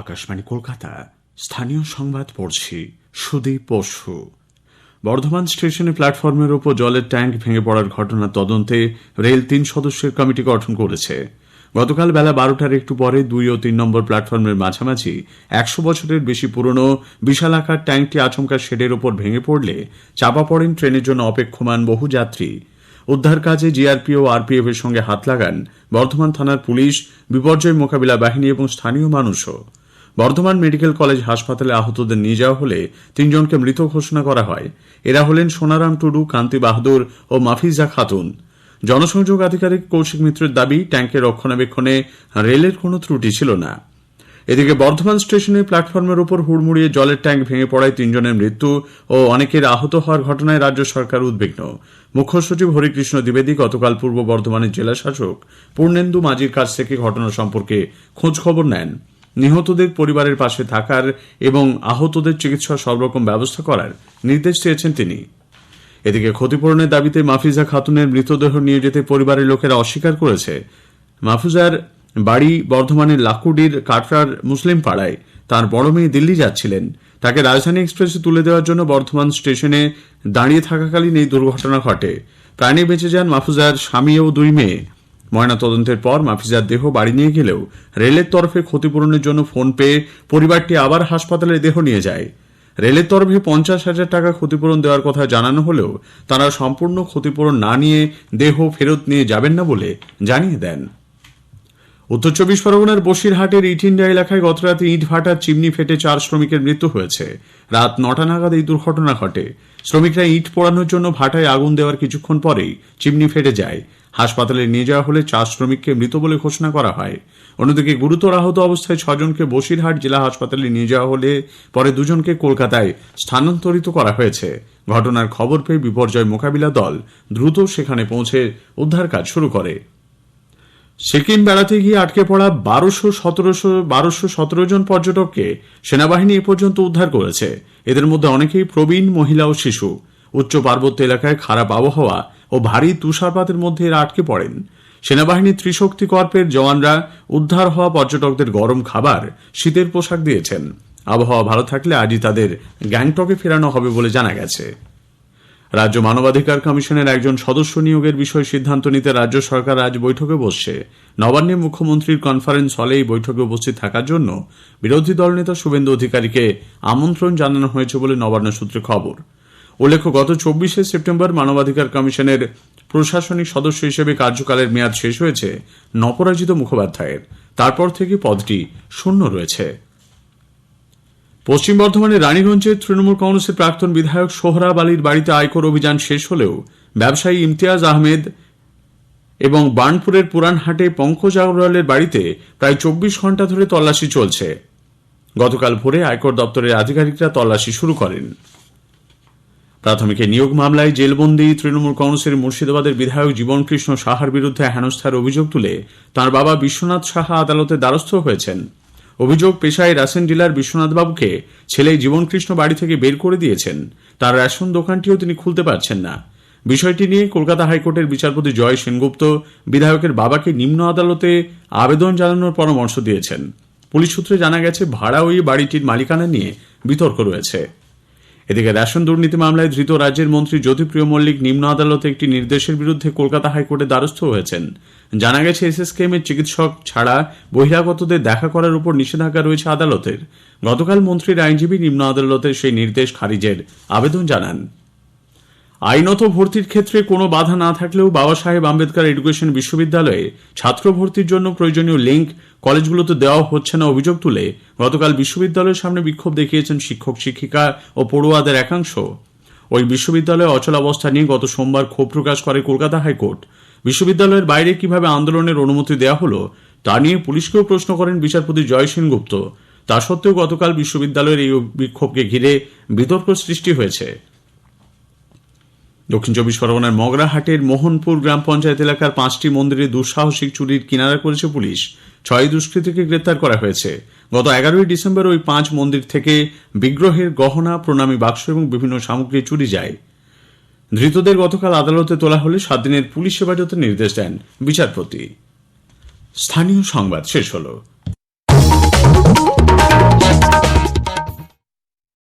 আকাশবাণী, কলকাতা। স্থানীয় সংবাদ পড়ছি সুদীপ পশু বর্ধমান স্টেশনে প্ল্যাটফর্মের ওপর জলের ট্যাঙ্ক ভেঙে পড়ার ঘটনার তদন্তে রেল তিন সদস্যের কমিটি গঠন করেছে। গতকাল বেলা বারোটার একটু পরে দুই ও তিন নম্বর প্ল্যাটফর্মের মাঝামাঝি একশো বছরের বেশি পুরনো বিশাল আকার ট্যাঙ্কটি আচমকা শেডের ওপর ভেঙে পড়লে চাপা পড়েন ট্রেনের জন্য অপেক্ষমান বহু যাত্রী। উদ্ধার কাজে জিআরপি ও আরপিএফ এর সঙ্গে হাত লাগান বর্ধমান থানার পুলিশ, বিপর্যয় মোকাবিলা বাহিনী এবং স্থানীয় মানুষও। বর্ধমান মেডিকেল কলেজ হাসপাতালে আহতদের নিয়ে যাওয়া হলে তিনজনকে মৃত ঘোষণা করা হয়। এরা হলেন সোনারাম টুডু, কান্তি বাহাদুর ও মাফিজা খাতুন। জনসংযোগ আধিকারিক কৌশিক মিত্রের দাবি ট্যাঙ্কের রক্ষণাবেক্ষণে রেলের কোনো ত্রুটি ছিল না। এদিকে বর্ধমান স্টেশনের প্ল্যাটফর্মের উপর হুড়মুড়িয়ে জলের ট্যাঙ্ক ভেঙে পড়ায় তিনজনের মৃত্যু ও অনেকের আহত হওয়ার ঘটনায় রাজ্য সরকার উদ্বিগ্ন। মুখ্য সচিব হরিকৃষ্ণ দ্বিবেদী গতকাল পূর্ব বর্ধমানের জেলা শাসক পূর্ণেন্দু মাঝির কাছ থেকে ঘটনা সম্পর্কে খোঁজ খবর নেন। নিহতদের পরিবারের পাশে থাকার এবং আহতদের চিকিৎসা সবরকম ব্যবস্থা করার নির্দেশ দিয়েছেন তিনি। এদিকে ক্ষতিপূরণের দাবিতে মাফিজা খাতুনের মৃতদেহ নিয়ে যেতে পরিবারের লোকেরা অস্বীকার করেছে। মাফুজার বাড়ি বর্ধমানের লাকুডির কাটরার মুসলিম পাড়ায় তার বড় মেয়ে দিল্লি যাচ্ছিলেন। তাকে রাজধানী এক্সপ্রেসে তুলে দেওয়ার জন্য বর্ধমান স্টেশনে দাঁড়িয়ে থাকাকালীন এই দুর্ঘটনা ঘটে। প্রাণে বেঁচে যান মাফুজার স্বামী ও দুই মেয়ে। ময়নাতদন্তের পর মাফিজার দেহ বাড়ি নিয়ে গেলেও রেলের তরফে ক্ষতিপূরণের জন্য ফোন পেয়ে পরিবারটি আবার হাসপাতালে দেহ নিয়ে যায়। রেলের তরফে পঞ্চাশ হাজার টাকা ক্ষতিপূরণ দেওয়ার কথা জানানো হলেও তারা সম্পূর্ণ ক্ষতিপূরণ না নিয়ে দেহ ফেরত নিয়ে যাবেন না বলে জানিয়ে দেন। উত্তর চব্বিশ পরগনার বসিরহাটের ইটিন্ডা এলাকায় গতরাতে ইট ভাটার চিমনি ফেটে চার শ্রমিকের মৃত্যু হয়েছে। রাত নটা নাগাদ এই দুর্ঘটনা ঘটে। শ্রমিকরা ইট পোড়ানোর জন্য ভাটায় আগুন দেওয়ার কিছুক্ষণ পরেই চিমনি ফেটে যায়। হাসপাতালে নিয়ে যাওয়া হলে চার শ্রমিককে মৃত বলে ঘোষণা করা হয়। অন্যদিকে গুরুতর আহত অবস্থায় ছজনকে বসিরহাট জেলা হাসপাতালে নিয়ে যাওয়া হলে পরে দুজনকে কলকাতায় স্থানান্তরিত করা হয়েছে। ঘটনার খবর পেয়ে বিপর্যয় মোকাবিলা দল দ্রুত সেখানে পৌঁছে উদ্ধার কাজ শুরু করে। সিকিম বেড়াতে গিয়ে আটকে পড়া বারোশো সতেরোশো বারোশো সতেরো জন পর্যটককে সেনাবাহিনী এ পর্যন্ত উদ্ধার করেছে। এদের মধ্যে অনেকেই প্রবীণ মহিলা ও শিশু। উচ্চ পার্বত্য এলাকায় খারাপ আবহাওয়া ও ভারী তুষারপাতের মধ্যে এরা আটকে পড়েন। সেনাবাহিনীর ত্রিশক্তি কর্পের জওয়ানরা উদ্ধার হওয়া পর্যটকদের গরম খাবার, শীতের পোশাক দিয়েছেন। আবহাওয়া ভালো থাকলে আজই তাদের গ্যাংটকে ফেরানো হবে বলে জানা গেছে। রাজ্য মানবাধিকার কমিশনের একজন সদস্য নিয়োগের বিষয়ে সিদ্ধান্ত নিতে রাজ্য সরকার আজ বৈঠকে বসছে। নবান্নে মুখ্যমন্ত্রীর কনফারেন্স হলে এই বৈঠকে উপস্থিত থাকার জন্য বিরোধী দলনেতা শুভেন্দু অধিকারীকে আমন্ত্রণ জানানো হয়েছে বলে নবান্ন সূত্রে খবর। উল্লেখ্য, গত চব্বিশে সেপ্টেম্বর মানবাধিকার কমিশনের প্রশাসনিক সদস্য হিসেবে কার্যকালের মেয়াদ শেষ হয়েছে নপরাজিত মুখোপাধ্যায়ের। তারপর থেকে পদটি শূন্য রয়েছে। পশ্চিম বর্ধমানের রানীগঞ্জের তৃণমূল কংগ্রেসের প্রাক্তন বিধায়ক সোহরাব আলীর বাড়িতে আয়কর অভিযান শেষ হলেও ব্যবসায়ী ইমতিয়াজ আহমেদ এবং বার্নপুরের পুরানহাটে পঙ্কজ আগরওয়ালের বাড়িতে প্রায় চব্বিশ ঘণ্টা ধরে তল্লাশি চলছে। গতকাল ভোরে আয়কর দপ্তরের আধিকারিকরা তল্লাশি শুরু করেন। প্রাথমিকে নিয়োগ মামলায় জেলবন্দি তৃণমূল কংগ্রেসের মুর্শিদাবাদের বিধায়ক জীবনকৃষ্ণ সাহার বিরুদ্ধে হেনস্থার অভিযোগ তুলে তার বাবা বিশ্বনাথ সাহা আদালতে দ্বারস্থ হয়েছেন। অভিযোগ পেশায় রেশন ডিলার বিশ্বনাথবাবুকে ছেলে জীবনকৃষ্ণ বাড়ি থেকে বের করে দিয়েছেন। তার রেশন দোকানটিও তিনি খুলতে পারছেন না। বিষয়টি নিয়ে কলকাতা হাইকোর্টের বিচারপতি জয় সেনগুপ্ত বিধায়কের বাবাকে নিম্ন আদালতে আবেদন জানানোর পরামর্শ দিয়েছেন। পুলিশ সূত্রে জানা গেছে, ভাড়া ওই বাড়িটির মালিকানা নিয়ে বিতর্ক রয়েছে। এদিকে রেশন দুর্নীতি মামলায় ধৃত রাজ্যের মন্ত্রী জ্যোতিপ্রিয় মল্লিক নিম্ন আদালতে একটি নির্দেশের বিরুদ্ধে কলকাতা হাইকোর্টে দ্বারস্থ হয়েছেন। জানা গেছে, এসএসকেএম এর চিকিৎসক ছাড়া বহিরাগতদের দেখা করার উপর নিষেধাজ্ঞা রয়েছে আদালতের। গতকাল মন্ত্রীর আইনজীবী নিম্ন আদালতের সেই নির্দেশ খারিজের আবেদন জানান। আইনত ভর্তির ক্ষেত্রে কোনো বাধা না থাকলেও বাবা সাহেব আম্বেদকর এডুকেশন বিশ্ববিদ্যালয়ে ছাত্র ভর্তির জন্য প্রয়োজনীয় লিঙ্ক কলেজগুলোতে দেওয়া হচ্ছে না অভিযোগ তুলে গতকাল বিশ্ববিদ্যালয়ের সামনে বিক্ষোভ দেখিয়েছেন শিক্ষক, শিক্ষিকা ও পড়ুয়াদের একাংশ। ওই বিশ্ববিদ্যালয়ে অচলাবস্থা নিয়ে গত সোমবার ক্ষোভ প্রকাশ করে কলকাতা হাইকোর্ট। বিশ্ববিদ্যালয়ের বাইরে কীভাবে আন্দোলনের অনুমতি দেওয়া হলো তা নিয়ে পুলিশকেও প্রশ্ন করেন বিচারপতি জয় সেনগুপ্ত। তা সত্ত্বেও গতকাল বিশ্ববিদ্যালয়ের এই বিক্ষোভকে ঘিরে বিতর্ক সৃষ্টি হয়েছে। দক্ষিণ চব্বিশ পরগনার মগরাহাটের মোহনপুর গ্রাম পঞ্চায়েত এলাকার পাঁচটি মন্দিরে দুঃসাহসিক চুরির কিনারা করেছে পুলিশ। ছয় দুষ্কৃতীকে গ্রেপ্তার করা হয়েছে। গত এগারোই ডিসেম্বর ওই পাঁচ মন্দির থেকে বিগ্রহের গহনা, প্রণামী বাক্স এবং বিভিন্ন সামগ্রী চুরি যায়। ধৃতদের গতকাল আদালতে তোলা হলে সাত দিনের পুলিশ হেফাজতের নির্দেশ দেন বিচারপতি। স্থানীয় সংবাদ শেষ হলো।